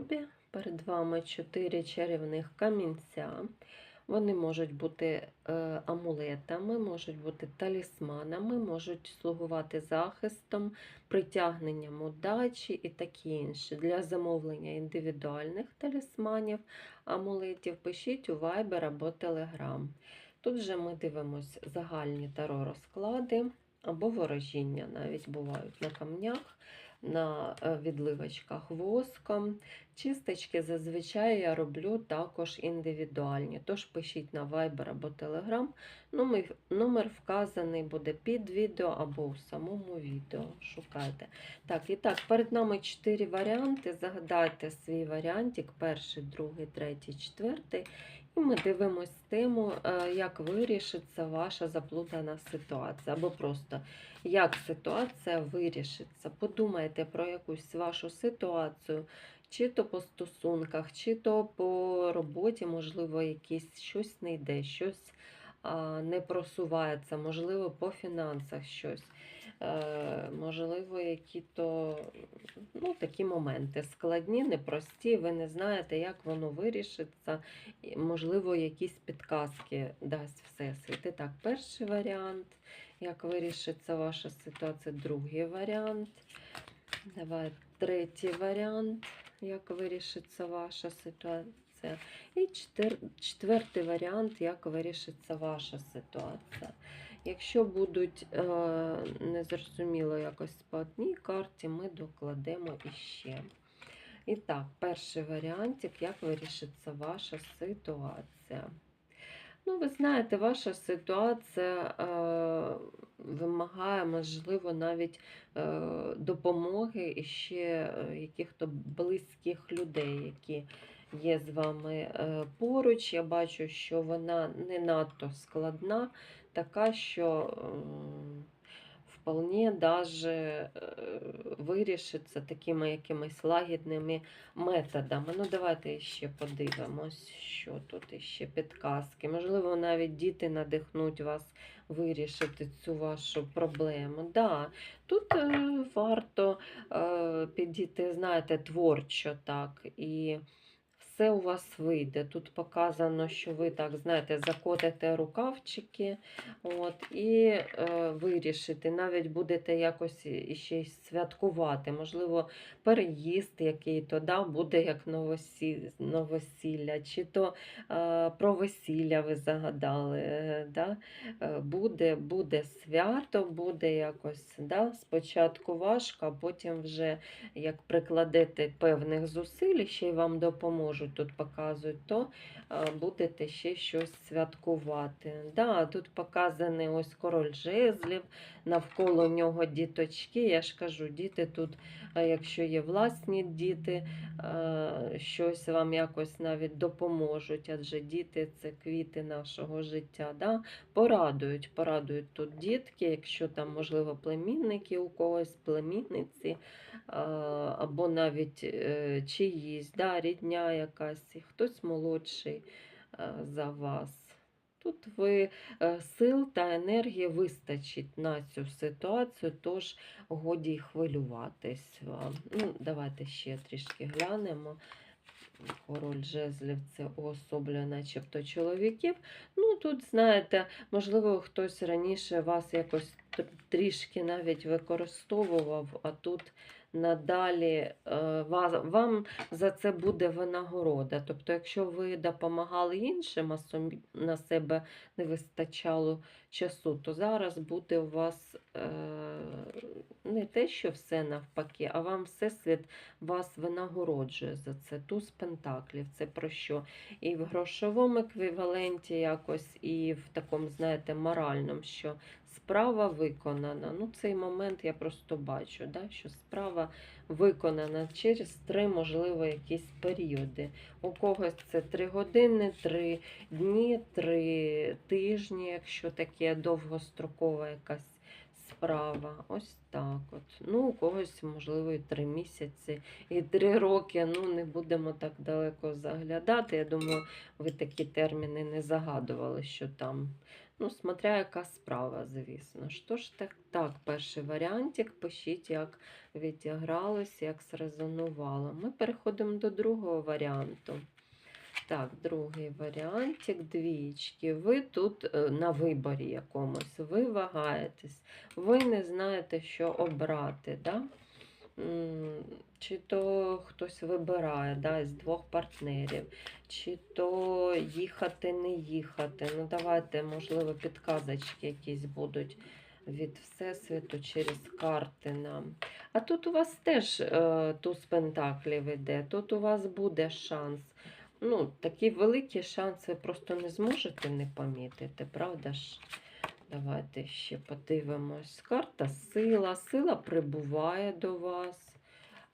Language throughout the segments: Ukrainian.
коробі. Перед вами чотири чарівних камінця. Вони можуть бути е, амулетами, можуть бути талісманами, можуть слугувати захистом, притягненням удачі і такі інші. Для замовлення індивідуальних талісманів, амулетів пишіть у Viber або Telegram. Тут же ми дивимося загальні таро розклади або ворожіння навіть бувають на камнях, на е, відливочках воском. Чисточки зазвичай я роблю також індивідуальні. Тож пишіть на Viber або Telegram. Номер, вказаний буде під відео або у самому відео. Шукайте. Так, і так, перед нами чотири варіанти. Загадайте свій варіантик: перший, другий, третій, четвертий. І ми дивимось тему, як вирішиться ваша заплутана ситуація, або просто як ситуація вирішиться. Подумайте про якусь вашу ситуацію, чи то по стосунках, чи то по роботі, можливо, якісь щось не йде, щось не просувається, можливо, по фінансах щось. Е, можливо, які-то ну, такі моменти складні, непрості, ви не знаєте, як воно вирішиться. Можливо, якісь підказки дасть Всесвіт. І так, перший варіант, як вирішиться ваша ситуація, другий варіант. Давай третій варіант, як вирішиться ваша ситуація. І четвер... четвертий варіант, як вирішиться ваша ситуація. Якщо будуть е, незрозуміло якось по одній карті, ми докладемо іще. І так, перший варіантик, як вирішиться ваша ситуація. Ну, ви знаєте, ваша ситуація е, вимагає, можливо, навіть е, допомоги і ще е, яких-то близьких людей, які є з вами поруч. Я бачу, що вона не надто складна, така, що вполне даже е, вирішиться такими якимись лагідними методами. Ну, давайте ще подивимось, що тут ще підказки. Можливо, навіть діти надихнуть вас вирішити цю вашу проблему. Да, тут е, варто е, підійти, знаєте, творчо так. І все у вас вийде. Тут показано, що ви так, знаєте, закотите рукавчики от, і е, вирішите. Навіть будете якось іще святкувати. Можливо, переїзд який-то да, буде як новосілля чи то е, про весілля ви загадали. е, Да? Е, буде, буде свято, буде якось да? спочатку важко, а потім вже як прикладете певних зусиль, ще й вам допоможуть, тут показують, то будете ще щось святкувати. Да, тут показаний ось король жезлів, навколо нього діточки. Я ж кажу, діти тут, е, якщо є власні діти, е, щось вам якось навіть допоможуть, адже діти це квіти нашого життя. Да? Порадують, порадують тут дітки, якщо там, можливо, племінники у когось, племінниці, або навіть е, чиїсь, да, рідня якась, хтось молодший е, за вас. Тут ви е, сил та енергії вистачить на цю ситуацію, тож годі хвилюватись. Ну, давайте ще трішки глянемо. Король жезлів це уособлює начебто чоловіків. Ну, тут, знаєте, можливо, хтось раніше вас якось трішки навіть використовував, а тут надалі е, вам за це буде винагорода. Тобто, якщо ви допомагали іншим, а на себе не вистачало часу, то зараз буде у вас е, не те, що все навпаки, а вам всесвіт вас винагороджує за це. Туз пентаклів. Це про що? І в грошовому еквіваленті якось, і в такому, знаєте, моральному, що справа виконана. Ну, цей момент я просто бачу, да, що справа виконана через три, можливо, якісь періоди. У когось це три години, три дні, три тижні, якщо таке довгострокова якась справа. Ось так от. Ну, у когось, можливо, і три місяці, і три роки. Ну, не будемо так далеко заглядати. Я думаю, ви такі терміни не загадували, що там Ну, смотря яка справа, звісно. Що ж так, так, перший варіантик, пишіть, як відігралось, як зрезонувало. Ми переходимо до другого варіанту. Так, другий варіантик, двічки. Ви тут е, на виборі якомусь, ви вагаєтесь, ви не знаєте, що обрати. Да? Чи то хтось вибирає да, з двох партнерів, чи то їхати, не їхати. Ну, давайте, можливо, підказочки якісь будуть від Всесвіту через карти нам. А тут у вас теж е, туз пентаклів іде, тут у вас буде шанс. Ну, такі великі шанси просто не зможете не помітити, правда ж? Давайте ще подивимось. Карта сила. Сила прибуває до вас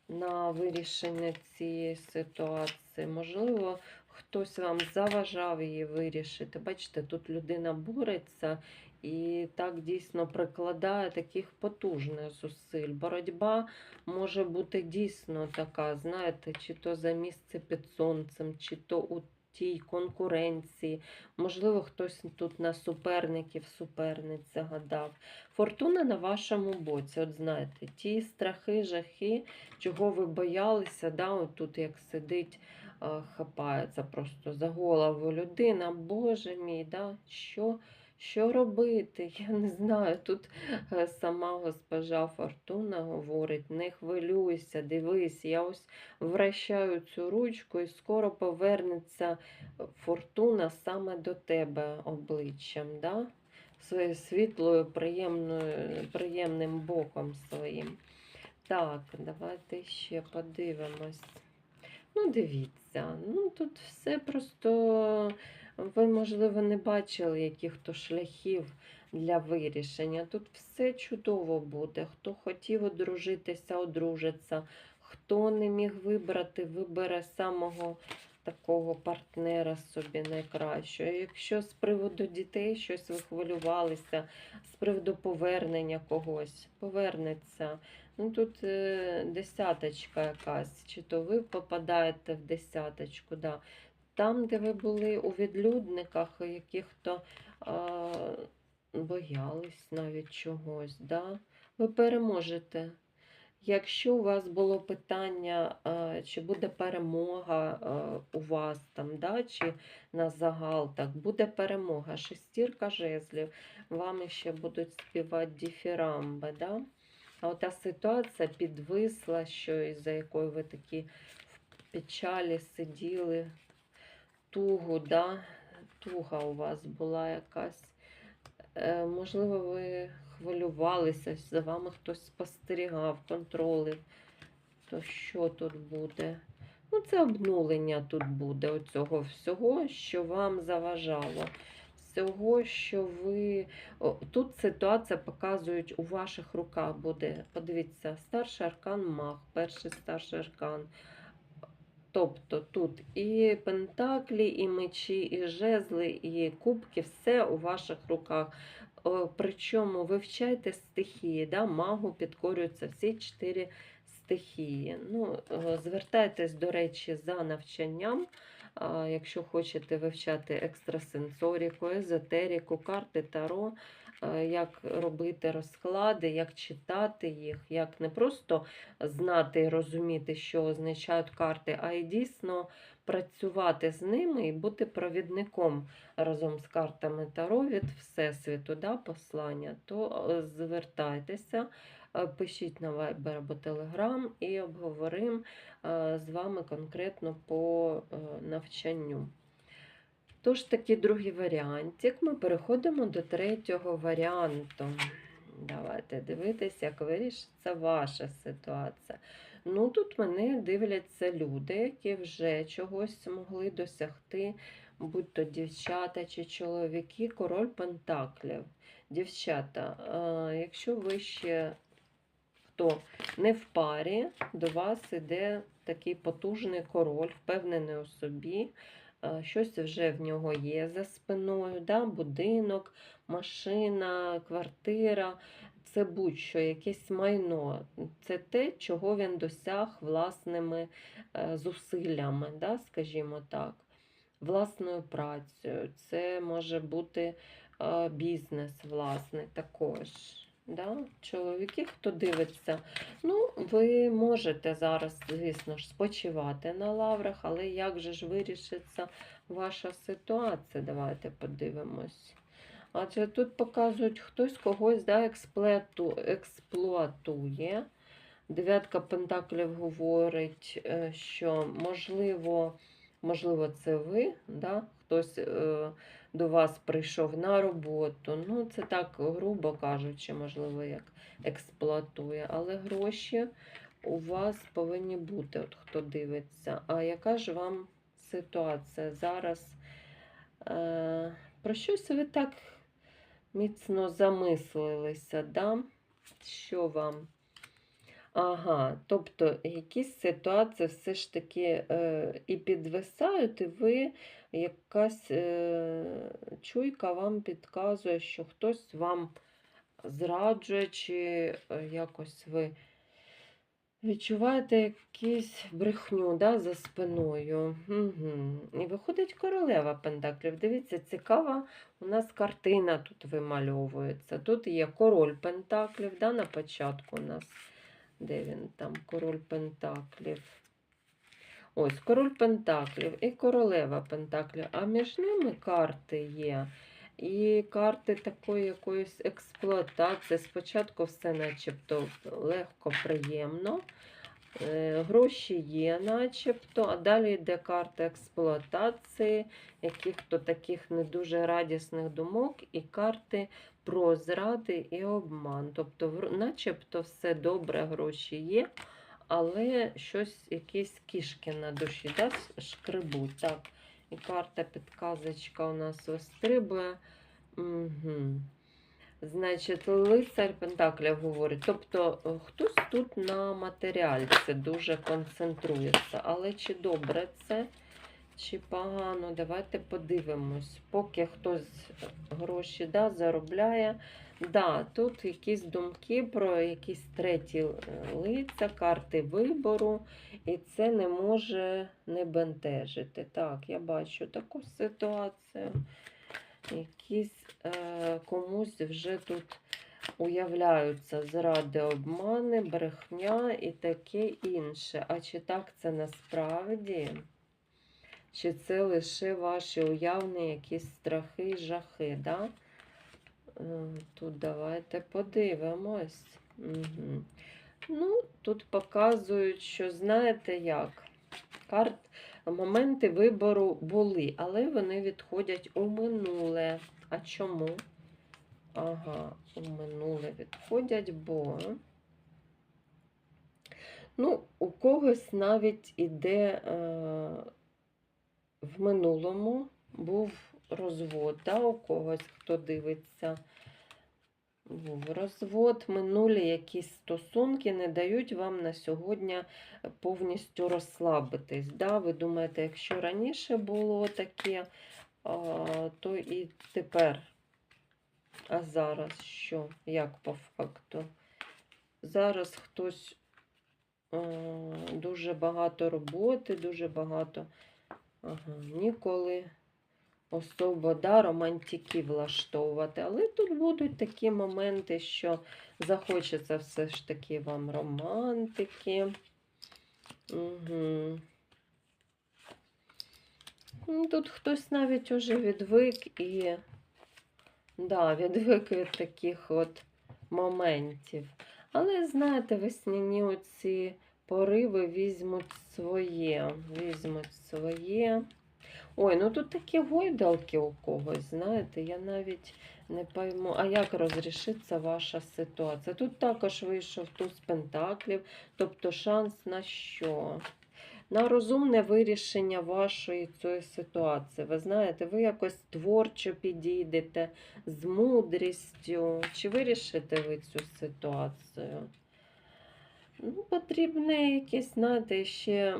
на вирішення цієї ситуації. Можливо, хтось вам заважав її вирішити. Бачите, тут людина бореться і так дійсно прикладає таких потужних зусиль. Боротьба може бути дійсно така, знаєте, чи то за місце під сонцем, чи то у тій конкуренції. Можливо, хтось тут на суперників, суперниць загадав. Фортуна на вашому боці. От знаєте, ті страхи, жахи, чого ви боялися, да, от тут як сидить, хапається просто за голову людина. Боже мій, да, що, що робити? Я не знаю. Тут е, сама госпожа Фортуна говорить: не хвилюйся, дивись, я ось вращаю цю ручку і скоро повернеться фортуна саме до тебе обличчям. Да? своєю світлою, приємною, приємним боком своїм. Так, давайте ще подивимось. Ну, дивіться, ну тут все просто, ви, можливо, не бачили яких-то шляхів для вирішення. Тут все чудово буде. Хто хотів одружитися, одружиться. Хто не міг вибрати, вибере самого такого партнера собі найкращого. Якщо з приводу дітей щось ви хвилювалися, з приводу повернення когось, повернеться. Ну тут е, десяточка якась, чи то ви попадаєте в десяточку. Да. Там, де ви були у відлюдниках, яких-то е, боялись навіть чогось, да, ви переможете. Якщо у вас було питання, е, чи буде перемога е, у вас там, да, чи на загал, так, буде перемога. Шестірка жезлів, вам ще будуть співати діфірамби. Да? А ота ситуація підвисла, що із-за якої ви такі в печалі сиділи, тугу, да? туга у вас була якась. Е, Можливо, ви хвилювалися, за вами хтось спостерігав, контролив. То що тут буде? Ну, це обнулення тут буде оцього всього, що вам заважало. Всього, що ви. О, Тут ситуація показують у ваших руках буде. Подивіться, старший аркан маг, перший старший аркан. Тобто тут і пентаклі, і мечі, і жезли, і кубки, все у ваших руках. Причому вивчайте стихії, да? магу підкорюються всі чотири стихії. Ну, Звертайтесь, до речі, за навчанням. Якщо хочете вивчати екстрасенсоріку, езотерику, карти Таро, як робити розклади, як читати їх, як не просто знати і розуміти, що означають карти, а й дійсно працювати з ними і бути провідником разом з картами Таро від Всесвіту, да, послання, то е, звертайтеся, пишіть на Viber або Telegram і обговоримо е, з вами конкретно по е, навчанню. Тож такий другий варіантик. Ми переходимо до третього варіанту. Давайте дивитися, як вирішиться ваша ситуація. Ну, тут мене дивляться люди, які вже чогось могли досягти, будь то дівчата чи чоловіки, король Пентаклів. Дівчата, е, якщо ви ще хто не в парі, до вас іде такий потужний король, впевнений у собі. е, Щось вже в нього є за спиною, да? будинок, машина, квартира це будь-що, якесь майно. Це те, чого він досяг власними е, зусиллями, да, скажімо так, власною працею. Це може бути е, бізнес, власне, також. Да? Чоловіки, хто дивиться, ну, ви можете зараз, звісно ж, спочивати на лаврах, але як же ж вирішиться ваша ситуація? Давайте подивимось. Адже тут показують, хтось когось да, експлуатує. Дев'ятка Пентаклів говорить, е, що можливо, можливо, це ви, да? хтось е, до вас прийшов на роботу. Ну, це так, грубо кажучи, можливо, як експлуатує, але гроші у вас повинні бути, от хто дивиться. А яка ж вам ситуація зараз? Е, про щось ви так міцно замислилися, да? Що вам? Ага, тобто якісь ситуації все ж таки е, і підвисають, і ви якась е, чуйка вам підказує, що хтось вам зраджує, чи е, якось ви відчуваєте якусь брехню да, за спиною. Угу. І виходить королева Пентаклів. Дивіться, цікава у нас картина тут вимальовується. Тут є король Пентаклів, да, на початку у нас. Де він там? Король Пентаклів. Ось король Пентаклів і королева Пентаклів. А між ними карти є. І карти такої якоїсь експлуатації. Спочатку все начебто легко, приємно. Е, Гроші є, начебто, а далі йде карта експлуатації, яких-то таких не дуже радісних думок, і карти про зради і обман. Тобто, начебто, все добре, гроші є, але щось, якісь кішки на душі да, шкребуть. Так. І карта підказочка у нас вистрибує. Угу. Значить, лицар Пентаклів говорить. Тобто е, хтось тут на матеріальці дуже концентрується. Але чи добре це, чи погано, давайте подивимось. Поки хтось гроші да, заробляє. Да, тут якісь думки про якісь треті е, лиця, карти вибору, і це не може не бентежити. Так, я бачу таку ситуацію. Якісь е, комусь вже тут уявляються зради, обмани, брехня і таке інше. А чи так це насправді? Чи це лише ваші уявні якісь страхи і жахи? Да? Е, Тут давайте подивимось. Угу. Ну, тут показують, що знаєте як. Карт, моменти вибору були, але вони відходять у минуле. А чому? Ага, у минуле відходять, бо. Ну, у когось навіть іде е, в минулому був розвод, да, у когось, хто дивиться. Був розвод, минулі якісь стосунки не дають вам на сьогодні повністю розслабитись. Да? Ви думаєте, якщо раніше було таке, то і тепер. А зараз що? Як по факту? Зараз хтось дуже багато роботи, дуже багато. Ага, ніколи особо да, романтики влаштовувати. Але тут будуть такі моменти, що захочеться все ж таки вам романтики. Угу. Тут хтось навіть уже відвик і да, відвик від таких от моментів. Але, знаєте, весняні оці пориви візьмуть своє. Візьмуть своє. Ой, ну тут такі гойдалки у когось, знаєте, я навіть не пойму, а як розрішиться ваша ситуація? Тут також вийшов туз пентаклів, тобто шанс на що? На розумне вирішення вашої цієї ситуації. Ви знаєте, ви якось творчо підійдете з мудрістю. Чи вирішите ви цю ситуацію? Ну, потрібне якісь, знаєте, ще.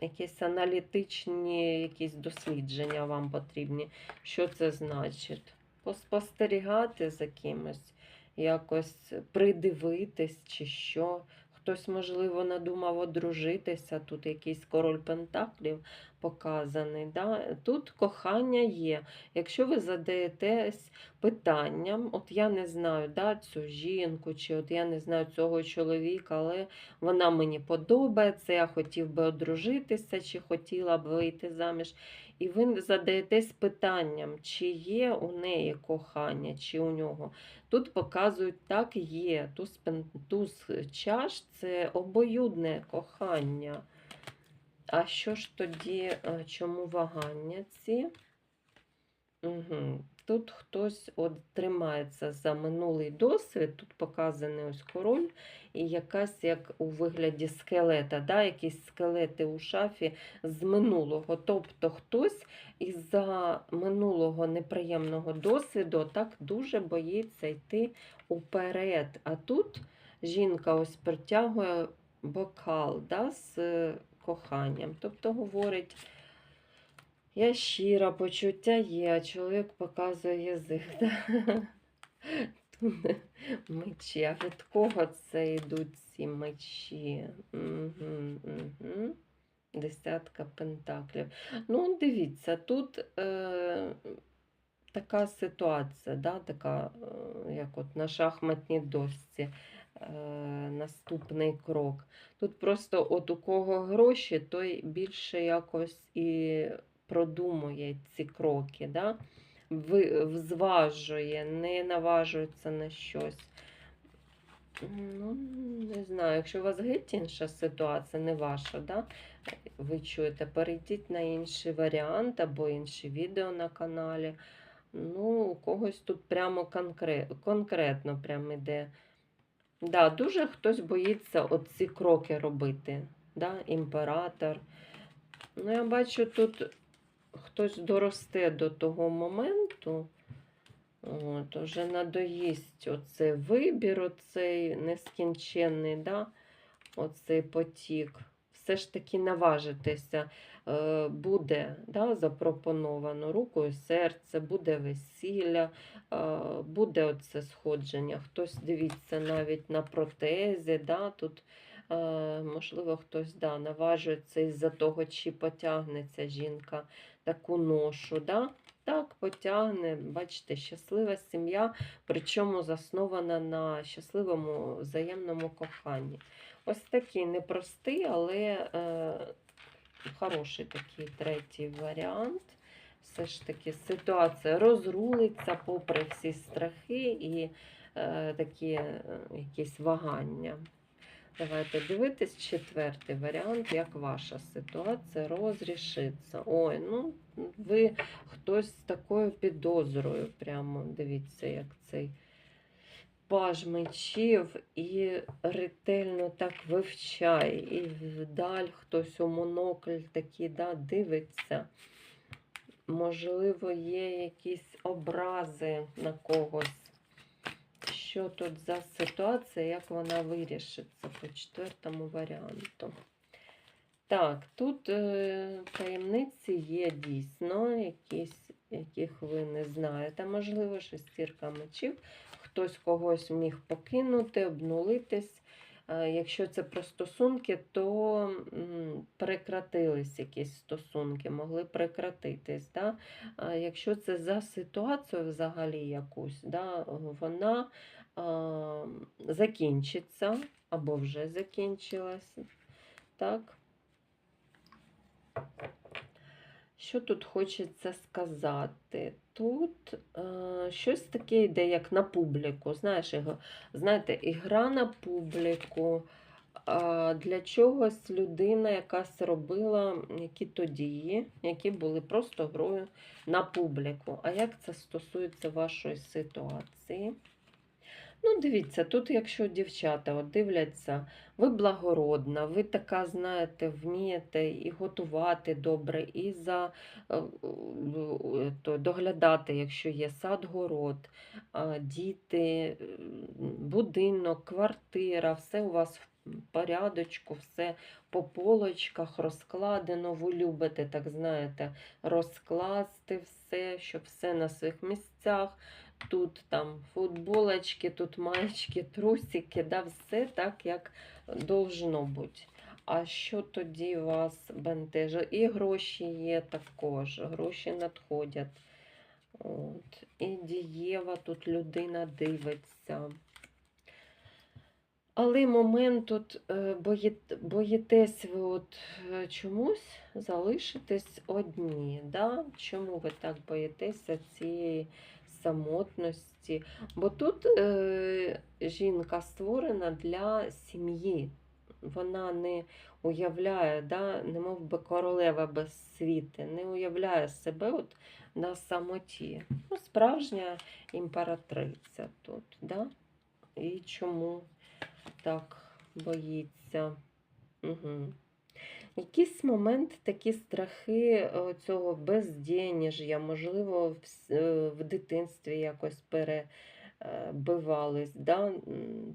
Якісь аналітичні якісь дослідження вам потрібні. Що це значить? Поспостерігати за кимось, якось придивитись, чи що. Хтось, можливо, надумав одружитися. Тут якийсь король Пентаклів показаний. Да? Тут кохання є. Якщо ви задаєтесь питанням, от я не знаю да, цю жінку, чи от я не знаю цього чоловіка, але вона мені подобається, я хотів би одружитися, чи хотіла б вийти заміж. І ви задаєтесь питанням, чи є у неї кохання, чи у нього. Тут показують, так є. Туз, туз чаш це обоюдне кохання. А що ж тоді, е, чому вагання ці? Угу. Тут хтось от тримається за минулий досвід, тут показаний ось король, і якась як у вигляді скелета, да? якісь скелети у шафі з минулого. Тобто хтось із-за минулого неприємного досвіду так дуже боїться йти уперед. А тут жінка ось притягує бокал да, з коханням. Тобто говорить, я щира, почуття є, а чоловік показує язик. Мечі. А від кого це йдуть ці мечі? Десятка пентаклів. Ну, дивіться, тут е, така ситуація, да, така, е, як от на шахматній дошці. Е, наступний крок. Тут просто от у кого гроші, той більше якось і продумує ці кроки, да? Зважує, не наважується на щось. Ну, не знаю, якщо у вас геть інша ситуація, не ваша, да? ви чуєте, перейдіть на інший варіант або інше відео на каналі. Ну, у когось тут прямо конкре- конкретно прямо іде. Да, дуже хтось боїться оці кроки робити. Да? Імператор. Ну, я бачу, тут хтось доросте до того моменту. От, уже надоїсть оцей вибір, оцей нескінченний, да? оцей потік. Все ж таки наважитися е, буде да, запропоновано рукою серце, буде весілля, е, буде оце сходження. Хтось дивіться навіть на протези. Да, тут, можливо, хтось да, наважується із-за того, чи потягнеться жінка таку ношу. Да? Так, потягне, бачите, щаслива сім'я, причому заснована на щасливому взаємному коханні. Ось такий непростий, але е, хороший такий третій варіант. Все ж таки ситуація розрулиться попри всі страхи і е, такі е, якісь вагання. Давайте дивитись четвертий варіант, як ваша ситуація розрішиться. Ой, ну ви хтось з такою підозрою. Прямо дивіться, як цей паж мечів і ретельно так вивчає. І вдаль хтось у монокль такий да, дивиться. Можливо, є якісь образи на когось. Що тут за ситуація, як вона вирішиться по четвертому варіанту? Так, тут е, таємниці є дійсно, якісь, яких ви не знаєте. Можливо, шестірка мечів. Хтось когось міг покинути, обнулитись. Е, Якщо це про стосунки, то м, прекратились якісь стосунки, могли прекратитись. Да? А Якщо це за ситуацію взагалі якусь, да, вона закінчиться або вже закінчилась. Так. Що тут хочеться сказати? Тут е, щось таке йде, як на публіку. Знаєш, іго- знаєте, ігра на публіку. А для чогось людина якась робила які-то дії, які були просто грою на публіку. А як це стосується вашої ситуації? Ну, дивіться, тут, якщо дівчата от дивляться, ви благородна, ви така, знаєте, вмієте і готувати добре, і за е, е, то, доглядати, якщо є сад, город, діти, будинок, квартира, все у вас в порядочку, все по полочках розкладено. Ви любите, так знаєте, розкласти все, щоб все на своїх місцях. Тут там футболочки, тут маєчки, трусики, да, все так, як должно бути. А що тоді вас бентежить? І гроші є також, гроші надходять. От. І дієва тут людина дивиться. Але момент тут е, боїтесь ви от е, чомусь залишитись одні. Да? Чому ви так боїтеся цієї самотності? Бо тут е, жінка створена для сім'ї. Вона не уявляє, да, не мов би королева без світи, не уявляє себе от на самоті. Ну, справжня імператриця тут. Да? І чому так боїться? Угу. Якийсь момент такі страхи е, цього бездєніжжя, можливо, в, е, в дитинстві якось перебивались, да?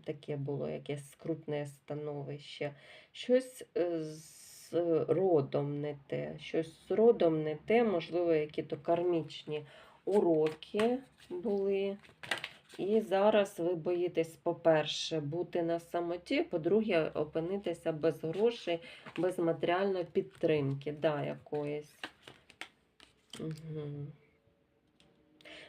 таке було якесь скрутне становище. Щось е, з родом не те, щось з родом не те, можливо, які-то кармічні уроки були. І зараз ви боїтесь, по-перше, бути на самоті, по-друге, опинитися без грошей, без матеріальної підтримки, да, якоїсь. Угу.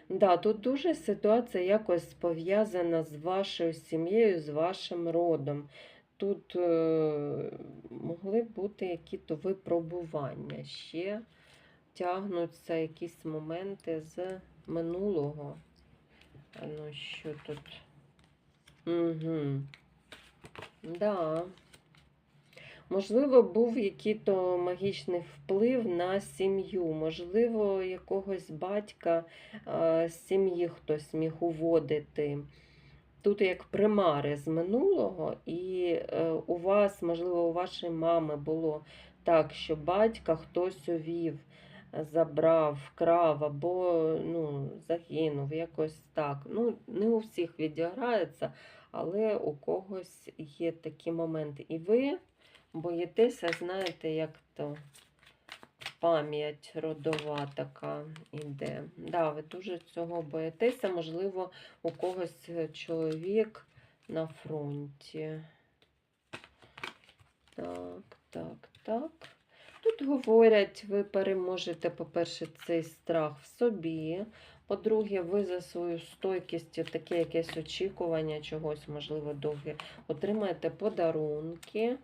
Да, тут дуже ситуація якось пов'язана з вашою сім'єю, з вашим родом. Тут е, могли бути якісь випробування. Ще тягнуться якісь моменти з минулого. А ну що тут? Угу. Да. Можливо, був який-то магічний вплив на сім'ю, можливо, якогось батька з сім'ї хтось міг уводити. Тут як примари з минулого, і е, у вас, можливо, у вашої мами було так, що батька хтось увів, забрав, вкрав або ну, загинув, якось так. Ну, не у всіх відіграється, але у когось є такі моменти. І ви боїтеся, знаєте, як то пам'ять родова така іде. Да, ви дуже цього боїтеся, можливо, у когось чоловік на фронті. Так, так, так. Тут говорять, ви переможете, по-перше, цей страх в собі. По-друге, ви за свою стойкість, таке якесь очікування чогось, можливо, довге, отримаєте подарунки.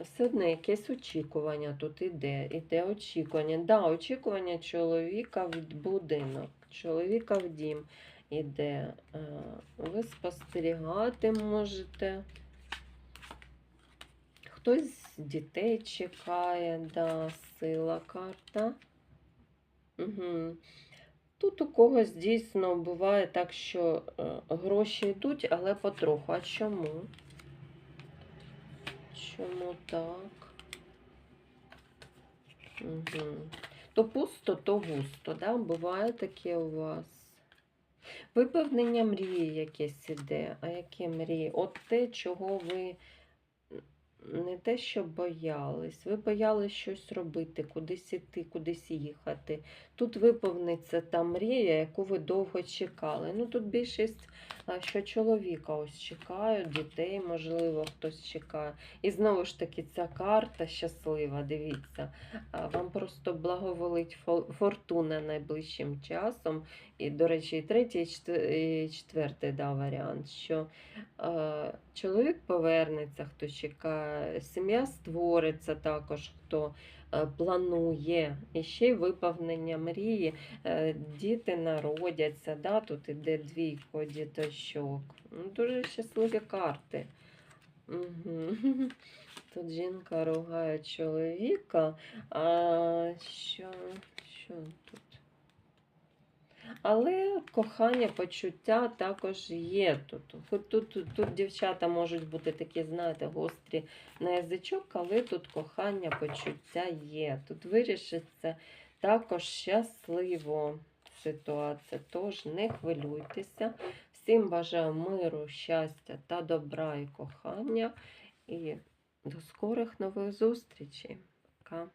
Все одно якесь очікування тут іде. Іде очікування. Да, очікування чоловіка в будинок, чоловіка в дім іде. Е, Ви спостерігати можете. Хтось дітей чекає, да, сила карта. Угу. Тут у когось дійсно буває так, що е, гроші йдуть, але потроху. А чому? Чому так? Угу. То пусто, то густо, да? Буває таке у вас. Виповнення мрії якесь іде. А які мрії? От те, чого ви не те, що боялись. Ви боялись щось робити, кудись іти, кудись їхати. Тут виповниться та мрія, яку ви довго чекали. Ну тут більшість, що чоловіка ось чекають, дітей, можливо, хтось чекає. І знову ж таки, ця карта щаслива, дивіться, вам просто благоволить фортуна найближчим часом. І, до речі, і третій, і четвертий да, варіант, що е, чоловік повернеться, хто чекає, сім'я створиться також, хто е, планує. І ще й виповнення мрії, е, діти народяться. Да? Тут іде двійко діточок. Ну, Дуже щасливі карти. Угу. Тут жінка ругає чоловіка. А що, що тут? Але кохання, почуття також є тут. Хоч тут, тут, тут дівчата можуть бути такі, знаєте, гострі на язичок, але тут кохання, почуття є. Тут вирішиться також щасливо ситуація. Тож не хвилюйтеся. Всім бажаю миру, щастя та добра і кохання. І до скорих нових зустрічей. Пока.